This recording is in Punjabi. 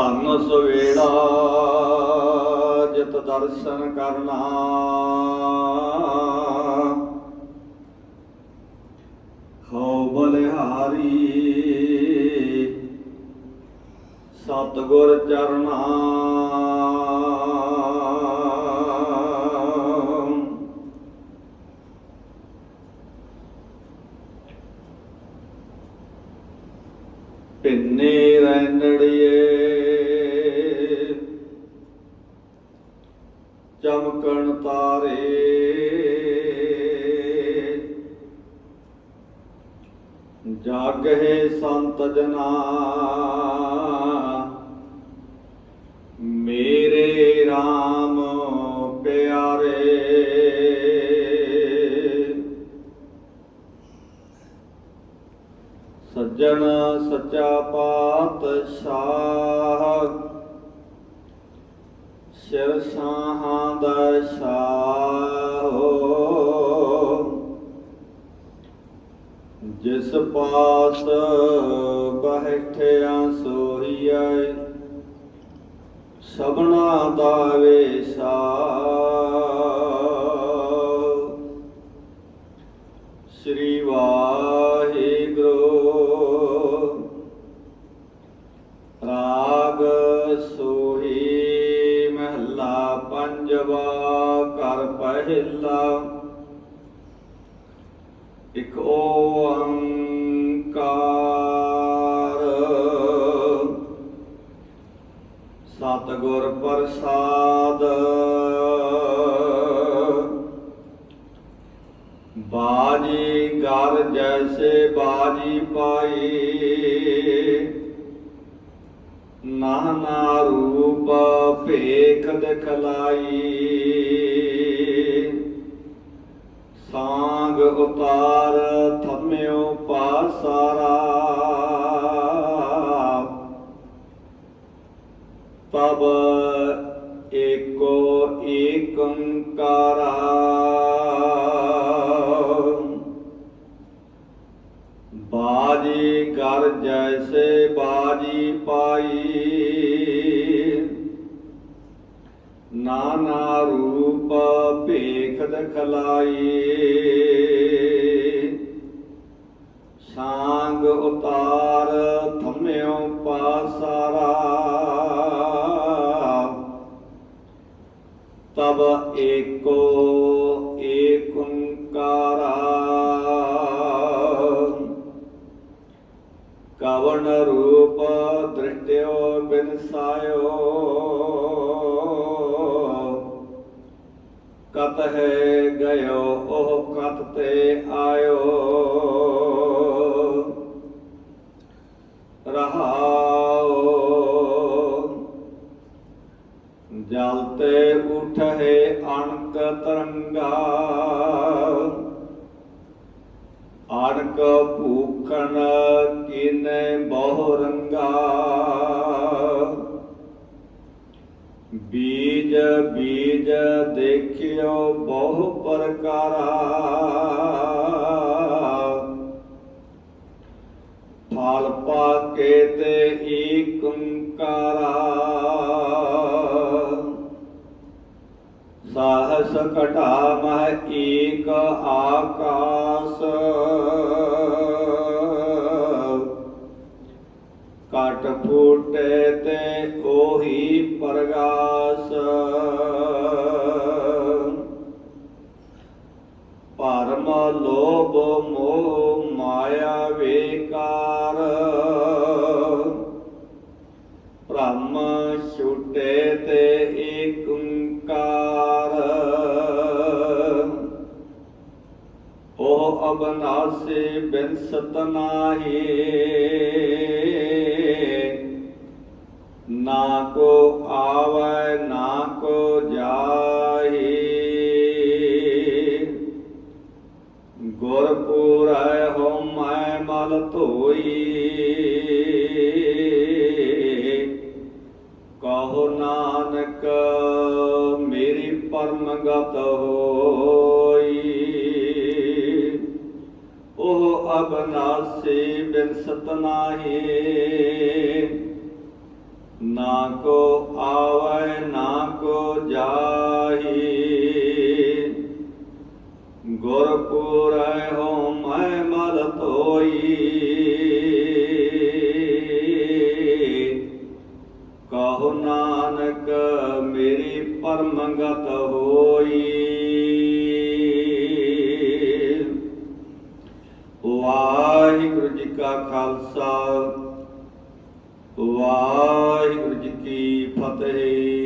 ਧਨ ਸਵੇੜਾ ਜਿਤ ਦਰਸ਼ਨ ਕਰਨਾ। ਹਉ ਬਲਿਹਾਰੀ ਸਤਗੁਰ ਚਰਨਾ। ਪਿੰਨੇ ਰੈਣੜੀਏ ਚਮਕਣ ਤਾਰੇ। ਜਾਗਹਿ ਸੰਤ ਜਨਾ। ਮੇਰੇ RAM ਪਿਆਰੇ। ਸੱਜਣ ਸੱਚਾ ਪਾਤਸ਼ਾਹ। ਸਿਰ ਸਾਹਾਂ ਦਾ ਸ਼ਾਹ। ਜਿਸ ਪਾਸ ਬਹਿਠਿਆ ਸੋਹੀਐ ਸਭਨਾ ਦਾ ਵੇਸਾ। ਇਕ ਓੰਕਾਰ। ਸਤਿਗੁਰ ਪ੍ਰਸਾਦ। ਬਾਜੀ ਗਰ ਜੈਸੇ ਬਾਜੀ ਪਾਈ। ਨਾਨਾ ਰੂਪ ਭੇਖ ਦਿਖਲਾਈ। ਸਾੰਗ ਉਤਾਰ ਥਮਿਓ ਪਾਸਾਰਾ ਤਬ ਏਕੋ ਏਕੰਕਾਰਾ ਬਾਜੀ ਕਰ ਜੈਸੇ ਬਾਜੀ ਪਾਈ। ਨਾਨਾ ਰੂਪ ਭੇਖ ਦਖਲਾਈ ਸਾੰਗ ਉਤਾਰ ਥਮਿਓ ਪਾਸਾਰਾ ਤਬ ਏਕੋ ਏਕੰਕਾਰਾ ਕਵਨ ਰੂਪ ਦ੍ਰਿਸ਼ਟਿਓ ਬਿਨਸਾਇਓ ਕਤ ਹੈ ਗਇਓ, ਉਹ ਕਤ ਤੇ ਆਇਓ। ਰਹਾਓ। ਜਲ ਤੇ ਉਠੇ ਅਣਕ ਤਰੰਗਾ। ਅਣਕ ਭੂਖਣ ਕਿਨੇ ਬਹੁ ਰੰਗਾ। ਬੀਜ ਬੀਜ ਦੇਖਿਓ ਬਹੁ ਪ੍ਰਕਾਰਾ। ਫਲ ਪਾਕੇ ਤੇ ਏਕ ਓੰਕਾਰਾ ਸਾਹਸ ਘਟਾ ਮਹਿ ਏਕ ਆਕਾਸ। ਘਟ ਫੂਟੇ ਤੇ ਉਹੀ ਪ੍ਰਗਾਸ। ਪਰਮ ਲੋਭ ਮੋਹ ਮਾਇਆ ਵੇਕਾਰ। ਬ੍ਰਹਮ ਛੁਟੇ ਤੇ ਏਕ ਓੰਕਾਰ ਉਹ ਅਬਨਾਸੀ ਬਿਨਸਤ ਨਾਹੀ। ਨਾ ਕੋ ਆਵੈ, ਨਾ ਕੋ ਜਾਹੀ। ਗੁਰਪੂਰੈ ਹਉਮੈ ਮਲ ਧੋਈ। ਕਹੋ ਨਾਨਕ, ਮੇਰੀ ਪਰਮਗਤ ਹੋਈ। ਉਹ ਅਬਨਾਸੀ ਬਿਨਸਤ ਨਾਹੀ। ਨਾ ਕੋ ਆਵੈ, ਨਾ ਕੋ ਜਾਹੀ। ਗੁਰ ਪੂਰੈ ਹੋ ਮੈਂ ਮਲ ਧੋਈ। ਕਹੋ ਨਾਨਕ, ਮੇਰੀ ਪਰਮਗਤ ਹੋਈ। ਵਾਹਿਗੁਰੂ ਜੀ ਕਾ ਖਾਲਸਾ। ਵਾਹਿਗੁਰੂ ਜੀ ਕੀ ਫਤਿਹ।